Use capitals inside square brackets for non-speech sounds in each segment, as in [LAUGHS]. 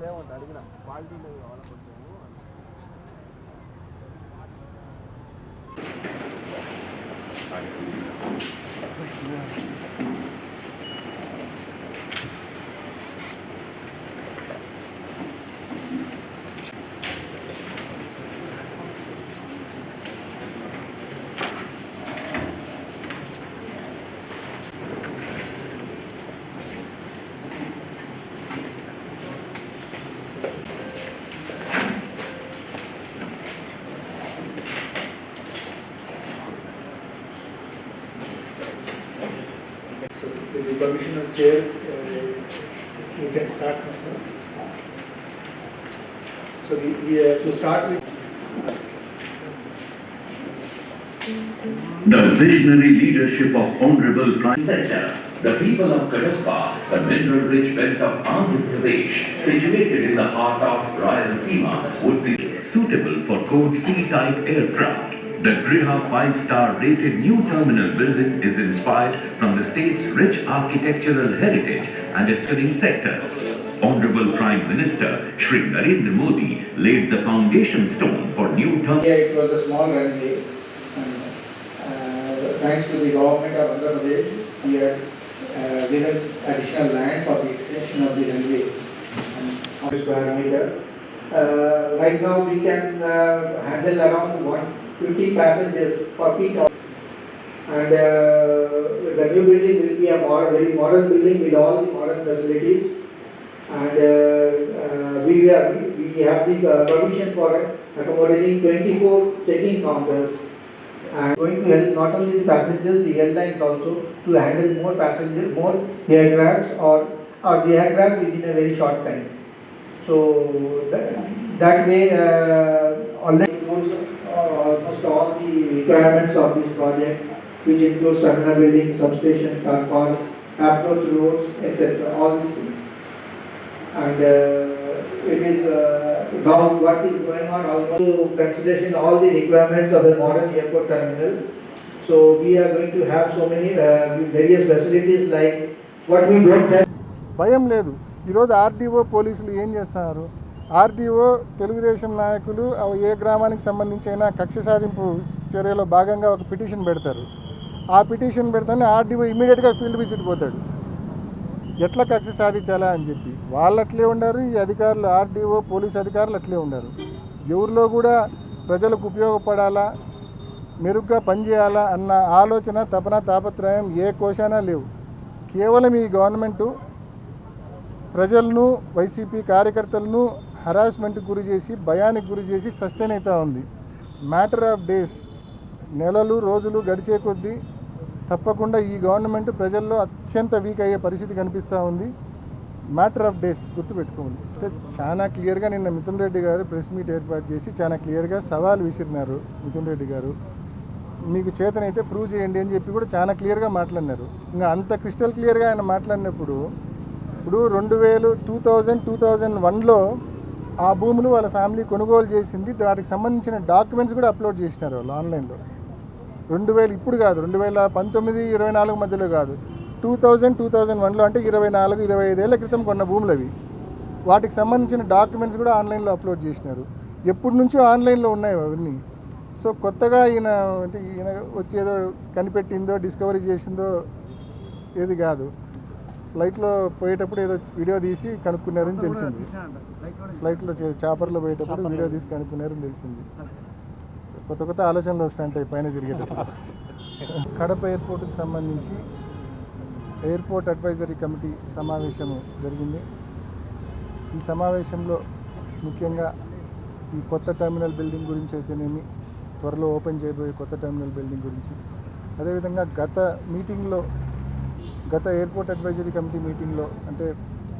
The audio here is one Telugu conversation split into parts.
లేవంట అడిగిన క్వాలిటీ లేదు కావాలి కొంచెము The chair, uh, we can start sir. So we, we to start with The visionary leadership of Honorable Prime Minister, the people of Kadapa, the mineral-rich belt of Andhra Pradesh, situated in the heart of Rayalaseema, would be suitable for Code C-type aircraft. The Griha five-star rated new terminal building is inspired from the state's rich architectural heritage and its living sectors. Honorable Prime Minister Shri Narendra Modi laid the foundation stone for new terminal India, it was a small runway. and, uh, Thanks to the government of Andhra Pradesh, we had uh, given additional land for the extension of the runway. Uh, Right now, we can uh, handle around 150 passengers per peak. hour. And uh, the new building will be a modern, very modern building with all the modern facilities. And uh, uh, we have, we have the uh, permission for accommodating 24 check-in counters. And going to help not only the passengers, the airlines also to handle more passengers, more aircrafts or, or the aircraft within a very short time. So that, that way, requirements of this project, which includes terminal building, substation, car park, approach roads, etc., all these things. And uh, it is, uh, now what is going on, also consideration all the requirements of a modern airport terminal. So we are going to have so many uh, various facilities like what we don't have భయం లేదు ఈరోజు ఆర్డీఓ పోలీసులు ఏం చేస్తున్నారు ఆర్డీఓ తెలుగుదేశం నాయకులు ఏ గ్రామానికి సంబంధించి అయినా కక్ష సాధింపు చర్యలో భాగంగా ఒక పిటిషన్ పెడతారు. ఆ పిటిషన్ పెడతానే ఆర్డీఓ ఇమీడియట్గా ఫీల్డ్ విజిట్ పోతాడు. ఎట్లా కక్ష సాధించాలా అని చెప్పి. వాళ్ళు అట్లే ఉండారు ఈ అధికారులు ఆర్డీఓ పోలీస్ అధికారులు అట్లే ఉండారు. ఎవరిలో కూడా ప్రజలకు ఉపయోగపడాలా మెరుగ్గా పనిచేయాలా అన్న ఆలోచన తపన తాపత్రయం ఏ కోశానా లేవు. కేవలం ఈ గవర్నమెంటు ప్రజలను వైసీపీ కార్యకర్తలను హరాస్మెంట్కి గురి చేసి భయానికి గురి చేసి సస్టైన్ అవుతూ ఉంది. మ్యాటర్ ఆఫ్ డేస్ నెలలు రోజులు గడిచే కొద్దీ తప్పకుండా ఈ గవర్నమెంట్ ప్రజల్లో అత్యంత వీక్ అయ్యే పరిస్థితి కనిపిస్తూ ఉంది. మ్యాటర్ ఆఫ్ డేస్ గుర్తుపెట్టుకోండి. అంటే చాలా క్లియర్గా నిన్న మిథున్ రెడ్డి గారు ప్రెస్ మీట్ ఏర్పాటు చేసి చాలా క్లియర్గా సవాల్ విసిరినారు మిథున్ రెడ్డి గారు. మీకు చేతనైతే ప్రూవ్ చేయండి అని చెప్పి కూడా చాలా క్లియర్గా మాట్లాడినారు. ఇంకా అంత క్రిస్టల్ క్లియర్గా ఆయన మాట్లాడినప్పుడు ఇప్పుడు రెండు వేలు టూ థౌజండ్ టూ థౌజండ్ వన్లో ఆ భూములు వాళ్ళ ఫ్యామిలీ కొనుగోలు చేసింది. దానికి సంబంధించిన డాక్యుమెంట్స్ కూడా అప్లోడ్ చేసినారు వాళ్ళు ఆన్లైన్లో. రెండు వేలు ఇప్పుడు కాదు రెండు వేల పంతొమ్మిది ఇరవై నాలుగు మధ్యలో కాదు. టూ థౌజండ్ టూ థౌజండ్ వన్లో అంటే ఇరవై నాలుగు ఇరవై ఐదేళ్ళ క్రితం కొన్న భూములు అవి. వాటికి సంబంధించిన డాక్యుమెంట్స్ కూడా ఆన్లైన్లో అప్లోడ్ చేసినారు. ఎప్పటి నుంచో ఆన్లైన్లో ఉన్నాయి అవన్నీ. సో కొత్తగా ఈయన అంటే ఈయన వచ్చేదో కనిపెట్టిందో డిస్కవరీ చేసిందో ఏది కాదు. ఫ్లైట్లో పోయేటప్పుడు ఏదో వీడియో తీసి కనుక్కున్నారని తెలిసింది. ఫ్లైట్లో చాపర్లో పోయేటప్పుడు వీడియో తీసి కనుక్కున్నారని తెలిసింది. కొత్త కొత్త ఆలోచనలు వస్తాయంటాయి పైన తిరిగేటప్పుడు. [LAUGHS] కడప ఎయిర్పోర్ట్కి సంబంధించి ఎయిర్పోర్ట్ అడ్వైజరీ కమిటీ సమావేశం జరిగింది. ఈ సమావేశంలో ముఖ్యంగా ఈ కొత్త టెర్మినల్ బిల్డింగ్ గురించి అయితేనేమి త్వరలో ఓపెన్ చేయబోయే కొత్త టెర్మినల్ బిల్డింగ్ గురించి. అదేవిధంగా గత మీటింగ్లో గత ఎయిర్పోర్ట్ అడ్వైజరీ కమిటీ మీటింగ్లో అంటే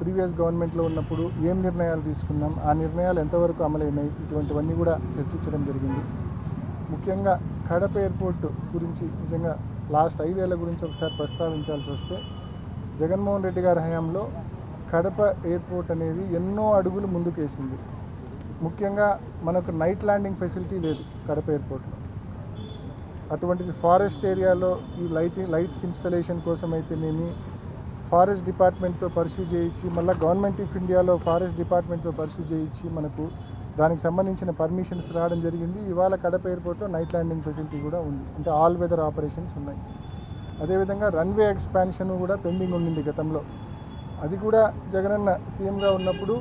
ప్రీవియస్ గవర్నమెంట్లో ఉన్నప్పుడు ఏం నిర్ణయాలు తీసుకున్నాం ఆ నిర్ణయాలు ఎంతవరకు అమలైనాయి ఇటువంటివన్నీ కూడా చర్చించడం జరిగింది. ముఖ్యంగా కడప ఎయిర్పోర్ట్ గురించి నిజంగా లాస్ట్ ఐదేళ్ళ గురించి ఒకసారి ప్రస్తావించాల్సి వస్తే జగన్మోహన్ రెడ్డి గారి హయాంలో కడప ఎయిర్పోర్ట్ అనేది ఎన్నో అడుగులు ముందుకేసింది. ముఖ్యంగా మనకు నైట్ ల్యాండింగ్ ఫెసిలిటీ లేదు కడప ఎయిర్పోర్ట్లో. అటువంటిది ఫారెస్ట్ ఏరియాలో ఈ లైట్ లైట్స్ ఇన్స్టలేషన్ కోసం అయితేనేమి ఫారెస్ట్ డిపార్ట్మెంట్తో పర్సూ చేయించి మళ్ళీ గవర్నమెంట్ ఆఫ్ ఇండియాలో ఫారెస్ట్ డిపార్ట్మెంట్తో పర్సూ చేయించి మనకు దానికి సంబంధించిన పర్మిషన్స్ రావడం జరిగింది. ఇవాళ కడప ఎయిర్పోర్ట్లో నైట్ ల్యాండింగ్ ఫెసిలిటీ కూడా ఉంది. అంటే ఆల్ వెదర్ ఆపరేషన్స్ ఉన్నాయి. అదేవిధంగా రన్వే ఎక్స్పాన్షన్ కూడా పెండింగ్ ఉండింది గతంలో. అది కూడా జగనన్న సీఎంగా ఉన్నప్పుడు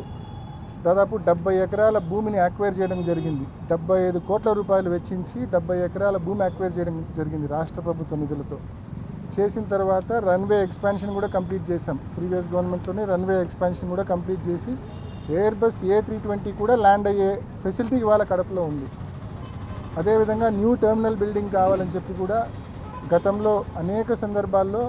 దాదాపు డెబ్బై ఎకరాల భూమిని అక్వైర్ చేయడం జరిగింది. డెబ్బై ఐదు కోట్ల రూపాయలు వెచ్చించి డెబ్బై ఎకరాల భూమి అక్వైర్ చేయడం జరిగింది రాష్ట్ర ప్రభుత్వ నిధులతో. చేసిన తర్వాత రన్వే ఎక్స్పాన్షన్ కూడా కంప్లీట్ చేసాం ప్రీవియస్ గవర్నమెంట్లోనే రన్వే ఎక్స్పాన్షన్ కూడా కంప్లీట్ చేసి Airbus A three twenty కూడా ల్యాండ్ అయ్యే ఫెసిలిటీ ఇవాళ కడపలో ఉంది. అదేవిధంగా న్యూ టెర్మినల్ బిల్డింగ్ కావాలని చెప్పి కూడా గతంలో అనేక సందర్భాల్లో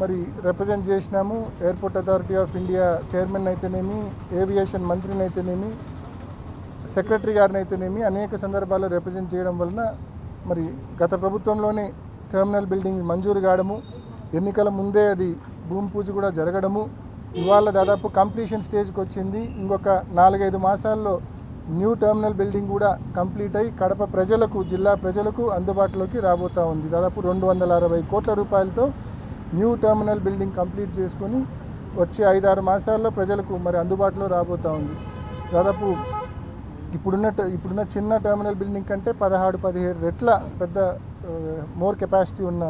మరి రిప్రజెంట్ చేసినాము. Airport authority of India chairman అయితేనేమి ఏవియేషన్ మంత్రిని అయితేనేమి సెక్రటరీ గారిని అయితేనేమి అనేక సందర్భాల్లో రిప్రజెంట్ చేయడం వలన మరి గత ప్రభుత్వంలోనే టెర్మినల్ బిల్డింగ్ మంజూరు కావడము ఎన్నికల ముందే అది భూమి పూజ కూడా జరగడము ఇవాళ దాదాపు కంప్లీషన్ స్టేజ్కి వచ్చింది. ఇంకొక నాలుగైదు మాసాల్లో న్యూ టెర్మినల్ బిల్డింగ్ కూడా కంప్లీట్ అయి కడప ప్రజలకు జిల్లా ప్రజలకు అందుబాటులోకి రాబోతూ ఉంది. దాదాపు రెండు వందల అరవై కోట్ల రూపాయలతో న్యూ టెర్మినల్ బిల్డింగ్ కంప్లీట్ చేసుకొని వచ్చే ఐదారు మాసాల్లో ప్రజలకు మరి అందుబాటులో రాబోతూ ఉంది. దాదాపు ఇప్పుడున్న ట- ఇప్పుడున్న చిన్న టెర్మినల్ బిల్డింగ్ కంటే పదహారు పదిహేడు రెట్ల పెద్ద మోర్ కెపాసిటీ ఉన్న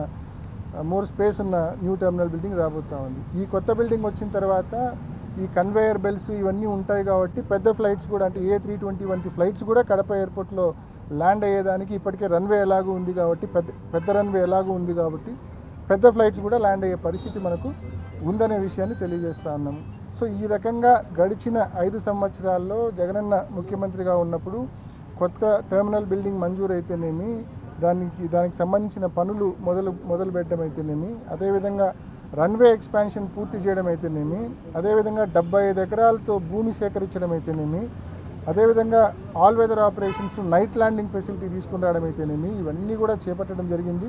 మోర్ స్పేస్ ఉన్న న్యూ టెర్మినల్ బిల్డింగ్ రాబోతూ ఉంది. ఈ కొత్త బిల్డింగ్ వచ్చిన తర్వాత ఈ కన్వేయర్ బెల్ట్స్ ఇవన్నీ ఉంటాయి కాబట్టి పెద్ద ఫ్లైట్స్ కూడా అంటే ఏ త్రీ ట్వంటీ వంటి ఫ్లైట్స్ కూడా కడప ఎయిర్పోర్ట్లో ల్యాండ్ అయ్యేదానికి ఇప్పటికే రన్వే ఎలాగూ ఉంది కాబట్టి పెద్ద పెద్ద రన్వే ఎలాగూ ఉంది కాబట్టి పెద్ద ఫ్లైట్స్ కూడా ల్యాండ్ అయ్యే పరిస్థితి మనకు ఉందనే విషయాన్ని తెలియజేస్తా ఉన్నాము సో ఈ రకంగా గడిచిన ఐదు సంవత్సరాల్లో జగనన్న ముఖ్యమంత్రిగా ఉన్నప్పుడు కొత్త టెర్మినల్ బిల్డింగ్ మంజూరు అయితేనేమి దానికి దానికి సంబంధించిన పనులు మొదలు మొదలు పెట్టడం అయితేనేమి అదేవిధంగా రన్వే ఎక్స్పాన్షన్ పూర్తి చేయడం అయితేనేమి అదేవిధంగా డెబ్బై ఐదు ఎకరాలతో భూమి సేకరించడం అయితేనేమి అదేవిధంగా all weather operations night landing facility తీసుకుని రావడం అయితేనేమి ఇవన్నీ కూడా చేపట్టడం జరిగింది.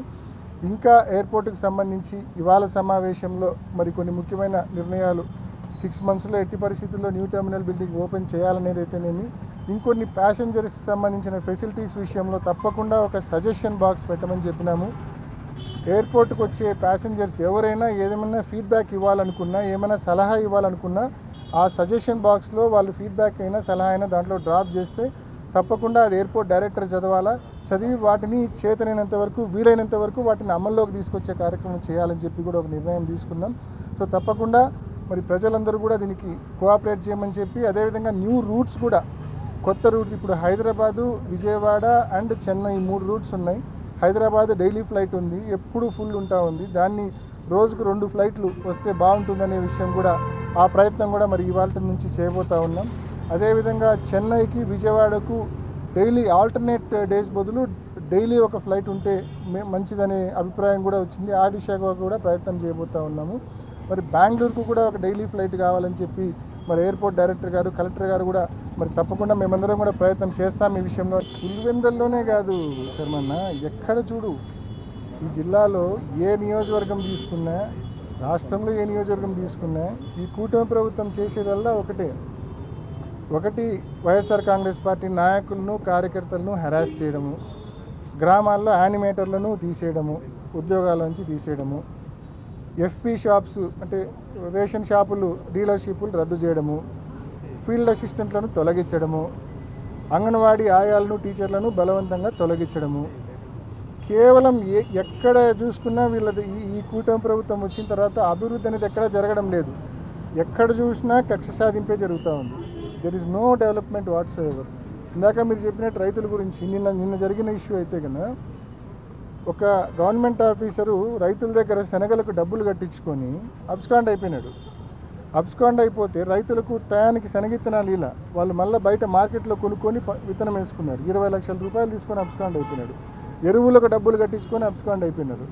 ఇంకా ఎయిర్పోర్ట్కి సంబంధించి ఇవాళ సమావేశంలో మరి కొన్ని ముఖ్యమైన నిర్ణయాలు సిక్స్ మంత్స్లో ఎట్టి పరిస్థితుల్లో న్యూ టెర్మినల్ బిల్డింగ్ ఓపెన్ చేయాలనేది అయితేనేమి ఇంకొన్ని ప్యాసింజర్స్కి సంబంధించిన ఫెసిలిటీస్ విషయంలో తప్పకుండా ఒక సజెషన్ బాక్స్ పెట్టమని చెప్పినాము. ఎయిర్పోర్ట్కి వచ్చే ప్యాసింజర్స్ ఎవరైనా ఏదేమైనా ఫీడ్బ్యాక్ ఇవ్వాలనుకున్నా ఏమైనా సలహా ఇవ్వాలనుకున్నా ఆ సజెషన్ బాక్స్లో వాళ్ళు ఫీడ్బ్యాక్ అయినా సలహా అయినా దాంట్లో డ్రాప్ చేస్తే తప్పకుండా అది ఎయిర్పోర్ట్ డైరెక్టర్ చదవాలా? చదివి వాటిని చేతనైనంత వరకు వీలైనంత వరకు వాటిని అమల్లోకి తీసుకొచ్చే కార్యక్రమం చేయాలని చెప్పి కూడా ఒక నిర్ణయం తీసుకున్నాం. సో తప్పకుండా మరి ప్రజలందరూ కూడా దీనికి కోఆపరేట్ చేయమని చెప్పి అదేవిధంగా న్యూ రూట్స్ కూడా కొత్త రూట్స్ ఇప్పుడు హైదరాబాదు విజయవాడ అండ్ చెన్నై మూడు రూట్స్ ఉన్నాయి. హైదరాబాద్ డైలీ ఫ్లైట్ ఉంది ఎప్పుడు ఫుల్ ఉంటా ఉంది. దాన్ని రోజుకు రెండు ఫ్లైట్లు వస్తే బాగుంటుందనే విషయం కూడా ఆ ప్రయత్నం కూడా మరి ఇవాళ నుంచి చేయబోతా ఉన్నాం. అదేవిధంగా చెన్నైకి విజయవాడకు డైలీ ఆల్టర్నేట్ డేస్ బదులు డైలీ ఒక ఫ్లైట్ ఉంటే మంచిదనే అభిప్రాయం కూడా వచ్చింది. ఆ దిశగా కూడా ప్రయత్నం చేయబోతా ఉన్నాము. మరి బెంగళూరుకు కూడా ఒక డైలీ ఫ్లైట్ కావాలని చెప్పి మరి ఎయిర్పోర్ట్ డైరెక్టర్ గారు కలెక్టర్ గారు కూడా మరి తప్పకుండా మేమందరం కూడా ప్రయత్నం చేస్తాం ఈ విషయంలో. పులివెందల్లోనే కాదు శర్మన్న ఎక్కడ చూడు ఈ జిల్లాలో ఏ నియోజకవర్గం తీసుకున్నా రాష్ట్రంలో ఏ నియోజకవర్గం తీసుకున్నా ఈ కూటమి ప్రభుత్వం చేసేదల్లా ఒకటే. ఒకటి వైఎస్ఆర్ కాంగ్రెస్ పార్టీ నాయకులను కార్యకర్తలను హెరాస్ చేయడము గ్రామాల్లో యానిమేటర్లను తీసేయడము ఉద్యోగాల నుంచి తీసేయడము ఎఫ్పి షాప్స్ అంటే రేషన్ షాపులు డీలర్షిప్లు రద్దు చేయడము ఫీల్డ్ అసిస్టెంట్లను తొలగించడము అంగన్వాడీ ఆయాలను టీచర్లను బలవంతంగా తొలగించడము. కేవలం ఏ ఎక్కడ చూసుకున్నా వీళ్ళది ఈ కూటమి ప్రభుత్వం వచ్చిన తర్వాత అభివృద్ధి అనేది ఎక్కడ జరగడం లేదు. ఎక్కడ చూసినా కక్ష సాధింపే జరుగుతూ ఉంది. There is no development whatsoever ఇందాక మీరు చెప్పినట్టు రైతుల గురించి నిన్న నిన్న జరిగిన ఇష్యూ అయితే కన్నా ఒక గవర్నమెంట్ ఆఫీసరు రైతుల దగ్గర శనగలకు డబ్బులు కట్టించుకొని అబ్స్కాండ్ అయిపోయినాడు. అబ్స్కాండ్ అయిపోతే రైతులకు టయానికి శనగిత్తనాలు ఇలా వాళ్ళు మళ్ళీ బయట మార్కెట్లో కొనుక్కొని విత్తనం వేసుకున్నారు. ఇరవై లక్షల రూపాయలు తీసుకొని అబ్స్కాండ్ అయిపోయినాడు. ఎరువులకు డబ్బులు కట్టించుకొని అబ్స్కాండ్ అయిపోయినారు